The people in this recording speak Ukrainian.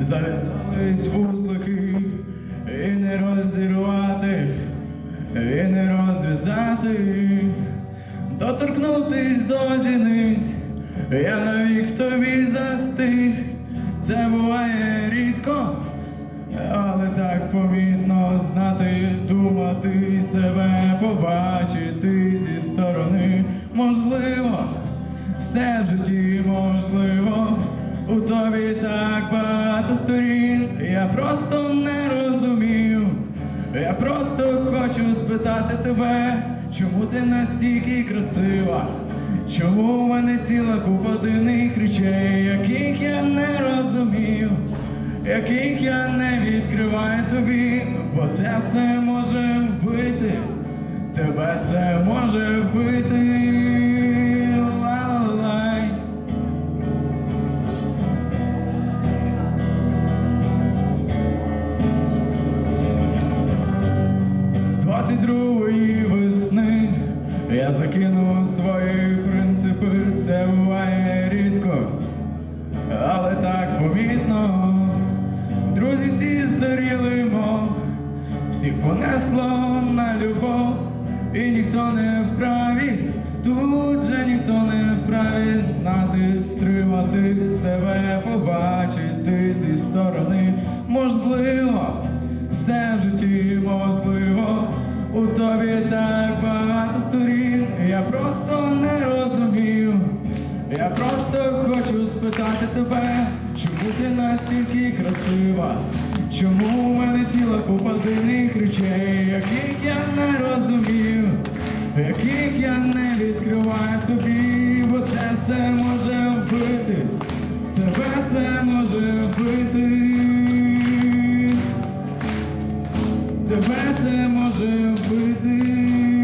зав'язались вузлики, і не розірвати, і не розв'язати, доторкнутись до зіниць, я навік тобі застиг, це буває рідко. Але так помітно знати, думати себе, побачити зі сторони можливо, все в житті можливо, у тобі так багато сторін, я просто не розумію, я просто хочу спитати тебе, чому ти настільки красива, чому в мене ціла купа дивних речей, яких я не розумію? Яких я не відкриваю тобі, бо це все може вбити, тебе це може 22-ї весни я закинув свої принципи, це буває рідко але так помітно. Друзі всі здоріли, мов, всіх понесло на любов, і ніхто не вправі, тут же ніхто не вправі знати, стримати себе, побачити зі сторони. Можливо, все в житті можливо, так багато сторін, я просто не розумів, я просто хочу спитати тебе, чому ти настільки красива, чому в мене ціла купа дивних речей, яких я не розумів, яких я не відкриваю тобі, бо це все може вбити, тебе це може. тебе це може вбити.